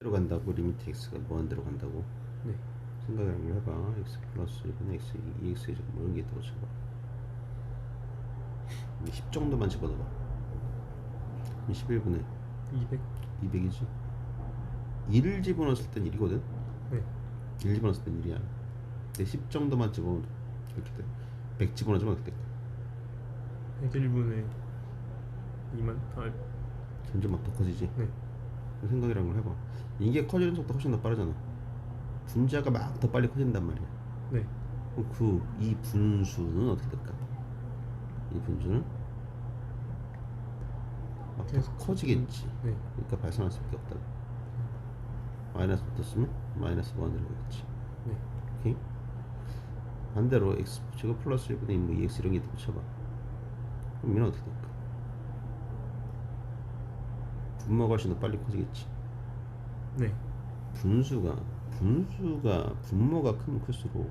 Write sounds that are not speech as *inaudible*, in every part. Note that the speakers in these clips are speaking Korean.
대로 간다고 리미트 x가 무한 대로 간다고 네. 생각을 한번 해봐 x 플러스 1분의 x 2x의 제곱 뭐 이런 게 있다고 쳐봐 10 정도만 집어넣어봐 11분의 200. 200이지 1을 집어넣었을 땐 1이거든 네. 1 집어넣었을 땐 1이야 근데 10 정도만 집어넣으면 이렇게 돼100 집어넣으면 어떻게 될까 101분의 2만. 아, 점점 막 더 커지지 네. 생각이란 걸 해봐 이게 커지는 속도 훨씬 더 빠르잖아 분자가 막 더 빨리 커진단 말이야 네. 그럼 그 이 분수는 어떻게 될까? 이 분수는 막더 계속 커지겠지. 네. 그러니까 발산할 수밖에 없다고. 마이너스 붙었으면 마이너스 무한대로 가겠지. 네. 오케이? 반대로 x 제곱 플러스 1분의 2 뭐 2x 이런 게 붙여봐. 그럼 얘는 어떻게 될까? 분모가 훨씬 더 빨리 커지겠지. 네. 분수가 분수가 분모가 크면 클수록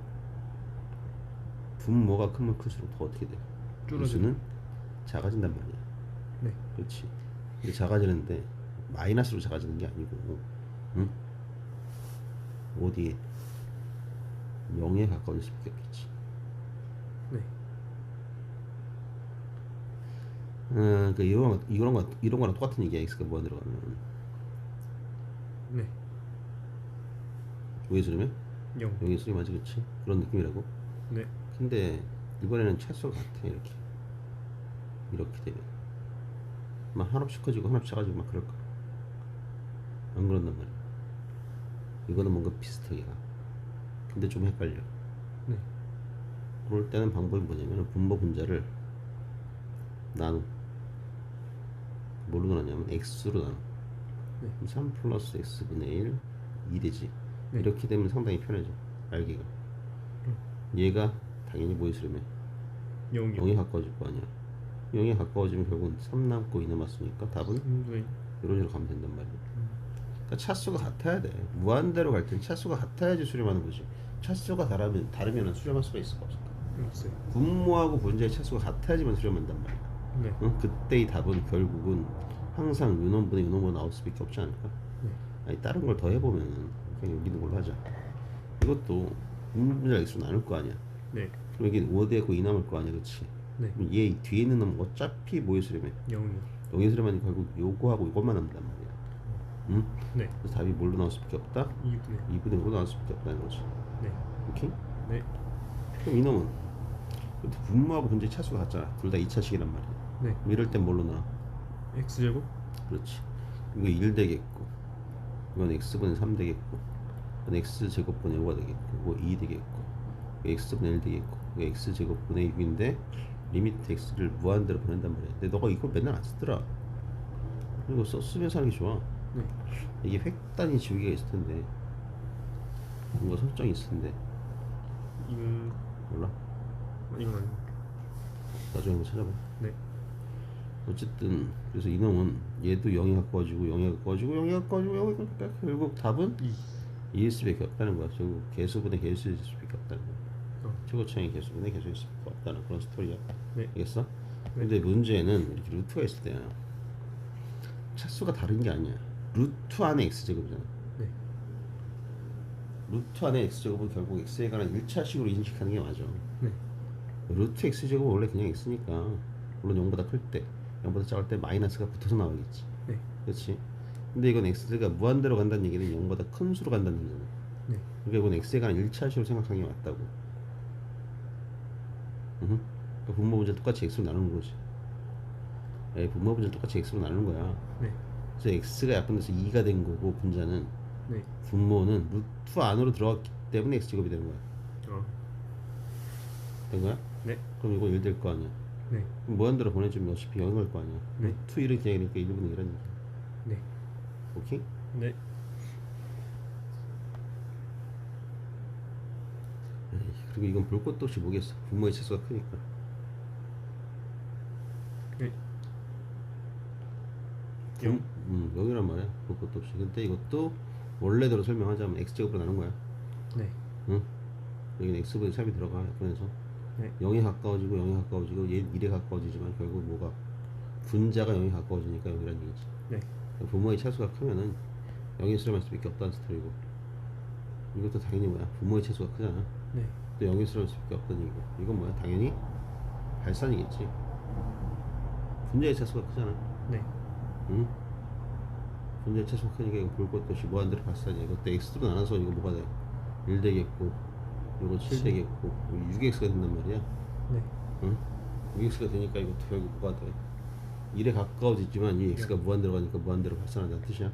분모가 크면 클수록 더 어떻게 돼? 분수는 작아진단 말이야. 네. 그렇지. 근데 작아지는데 마이너스로 작아지는 게 아니고, 응? 어디에 0에 가까워질 수밖에 없겠지. 네. 음, 그 이런 거 이런 거 이런 거랑 똑같은 얘기야. x가 무한 들어가면 네. 왜 그러면 0. 0이 수리 맞지 그렇지? 그런 느낌이라고. 네. 근데 이번에는 차수가 같아 이렇게 이렇게 되면 막 한없이 커지고 한없이 작아지고 막 그럴 거야 안 그런단 말이야 이거는 뭔가 비슷하게 가 근데 좀 헷갈려 네. 그럴 때는 방법이 뭐냐면 분모 분자를 나누 뭘로 나누냐면 x로 나누 네. 그럼 3 플러스 x분의 1 2 되지. 네. 이렇게 되면 상당히 편해져 알기가. 얘가 당연히 수렴해 0이요. 0에 가까워질 거 아니야. 0에 가까워지면 결국은 3 남고 2 남았으니까 답은 3분의 이런 식으로 가면 된단 말이야. 음. 그러니까 차수가 같아야 돼. 무한대로 갈 땐 차수가 같아야지 수렴하는 거지. 차수가 다르면 다르면 수렴할 수가 있을까 없을까 없어요. 분모하고 분자의 차수가 같아야지만 수렴한단 말이야 네. 응? 그때의 답은 결국은 항상 유놈분의 유놈분 나올 수밖에 없지 않을까 네. 아니 다른 걸 더 해보면 그냥 여기 있는 걸로 하자 이것도 분모분자 x로 나눌 거 아니야 네. 그럼 여기 5대고 2 남을 거 아니야 그치 네. 그럼 얘 뒤에 있는 놈은 어차피 뭐에 수렴해 0이요. 여기 수렴하니 결국 요거하고 이것만 남는단 말이야 응? 네. 그래서 답이 뭘로 나올 수밖에 없다? 2분의 2분의 5로 나올 수밖에 없다는 거지 네. 오케이? 네. 그럼 이놈은 분모하고 분자의 차수가 같잖아 둘 다 2차식이란 말이야 네. 그럼 이럴 땐 뭘로 나와? x제곱? 그렇지 이거 1 되겠고 이건 x분의 3 되겠고 이건 x제곱분의 5가 되겠고 이거 2 되겠고 이거 x분의 1 되겠고 이거 x제곱분의 6인데 리미트 x를 무한대로 보낸단 말이야 근데 너가 이걸 맨날 안 쓰더라 이거 썼으면서 하는 게 좋아 네. 이게 획단위 지우개가 있을 텐데 뭔가 설정이 있을 텐데 이건 몰라 이건 아니고. 나중에 한번 찾아봐 네. 어쨌든 그래서 이놈은 얘도 0에 가까워지고 0에 가까워지고 0에 가까워지고 0에 가까워지고 결국 답은 2. 2일 수밖에 없다는 거야 결국 개수분의 개수일 수밖에 없다는 거야 어. 최고차의 개수분의 개수일 수밖에 없다는 그런 스토리야 네. 알겠어? 근데 문제는 이렇게 루트가 있을 때야 차수가 다른 게 아니야 루트 안에 x제곱이잖아 네. 루트 안에 x제곱은 결국 x에 관한 1차식으로 인식하는 게 맞아 네. 루트 x제곱은 원래 그냥 x니까 물론 0보다 클때 0보다 작을 때 마이너스가 붙어서 나오겠지 네. 그렇지 근데 이건 x가 무한대로 간다는 얘기는 0보다 큰 수로 간다는 얘기잖아 네. 그러니까 이건 x에 관한 1차식으로 생각하는 게 맞다고. 그러니까 분모 분자 똑같이 x로 나누는 거지 에 분모 분자 똑같이 x로 나누는 거야 네. 그래서 x가 약분돼서 2가 된 거고 분자는 네. 분모는 루트 안으로 들어갔기 때문에 x제곱이 되는 거야 어. 된 거야? 네. 그럼 이거 1 될 거 아니야 네. 무한대로 보내주면 어차피 0이 갈거 아니야 네. 루트 1은 그냥 이렇게 1분의 1이라는 얘기야 네. 오케이? 네. 에이, 그리고 이건 볼 것도 없이 뭐겠어 분모의 차수가 크니까 네. 분, 음, 여기란 말이야 볼 것도 없이 근데 이것도 원래대로 설명하자면 x제곱으로 나눈 거야 네. 응? 여기는 x분의 3이 들어가 그래서 네. 0에 가까워지고 0에 가까워지고 얘 1에 가까워지지만 결국 뭐가 분자가 0에 가까워지니까 0이라는 얘기지 네. 부모의 차수가 크면은 0의 수렴할 수밖에 없다는 스토리고 이것도 당연히 뭐야 분모의 최소가 크잖아 네. 또 0의 수렴할 수밖에 없다는 얘기고 이건 뭐야 당연히 발산이겠지 분자의 최소가 크잖아 네. 응? 분자의 최소가 크니까 이거 볼 것도 없이 무한대로 발산이야 이것도 x로 나눠서 이거 뭐가 돼? 1 되겠고 이거 7 되겠고 6x가 된단 말이야 네. 응? 6x가 되니까 이것도 결국 뭐가 돼? 1에 가까워지지만 이 x가 무한대로 가니까 무한대로 발산한다는 뜻이야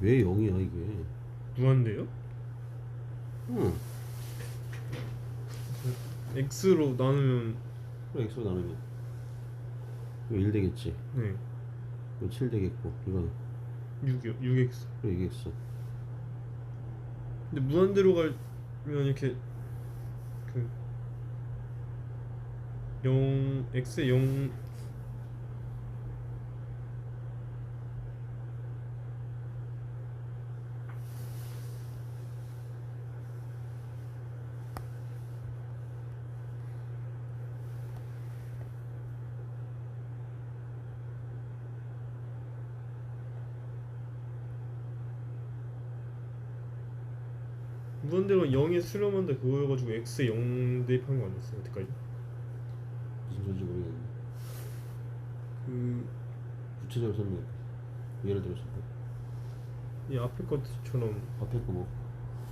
왜 0이야 이게 무한대요? 응 x로 나누면 그래 x로 나누면 이거 1 되겠지 네. 이거 7 되겠고 이건 6이요. 6x. 그래 이게 있어 근데 무한대로 가면 이렇게 그 0, x에 0 무한대로 0에 수렴한다 그거여가지고 x에 0 대입한 거 아니었어요? 어디까지? 무슨 소리인지 모르겠는데 그 구체적으로 설명해 예를 들어서 이 앞에 것처럼 앞에 거 뭐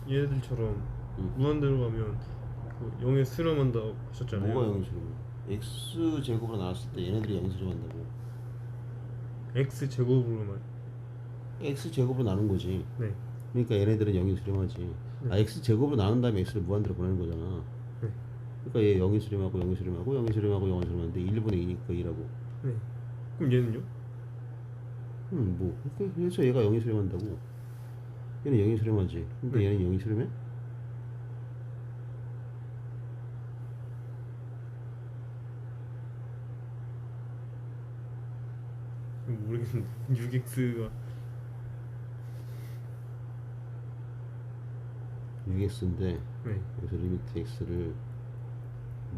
얘네들처럼 응. 무한대로 가면 그 0에 수렴한다 하셨잖아요. 뭐가 0이 수렴해 x 제곱으로 나눴을 때 얘네들이 0이 수렴한다고 x 제곱으로만. x 제곱으로 나눈 거지 네. 그러니까 얘네들은 0이 수렴하지 네. 아 x 제곱으로 나눈 다음에 x를 무한대로 보내는 거잖아 네. 그러니까 얘 0이 수렴하고 0이 수렴하고 0이 수렴하고 0이 수렴하는데 1분의 2니까 2라고 네. 그럼 얘는요? 음 뭐 그래서 얘가 0이 수렴한다고 얘는 0이 수렴하지 근데 네. 얘는 0이 수렴해? 모르겠는데 *laughs* 6x가 6x인데 네. 여기서 리미트 x를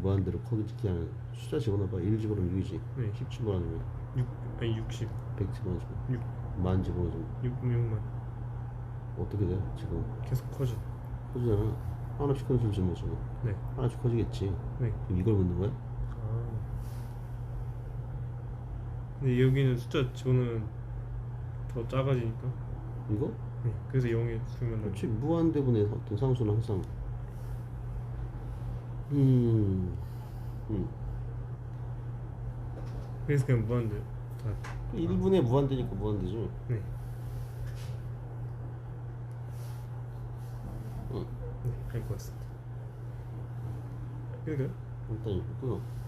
무한대로 커지게 하는 숫자 집어넣어봐 1 집어넣으면 6이지 네. 10 집어넣으면 6 아니 60. 100 집어넣으면 6 만 집어넣으면 6 6만 어떻게 돼 지금 계속 커져. 커지잖아 하나씩 큰 숫자 뭐지 네. 하나씩 커지겠지 네. 그럼 이걸 묻는 거야? 아. 근데 여기는 숫자 집어넣으면 더 작아지니까. 이거? 네. 그래서 0에 수렴한다. 그렇지 무한 대분의 어떤 상수는 항상 음, 음. 그래서 그냥 무한대. 다. 1분의 무한대니까 무한대죠 네. 응. 네. 알것 같습니다. 그러니까요. 일단 이거고요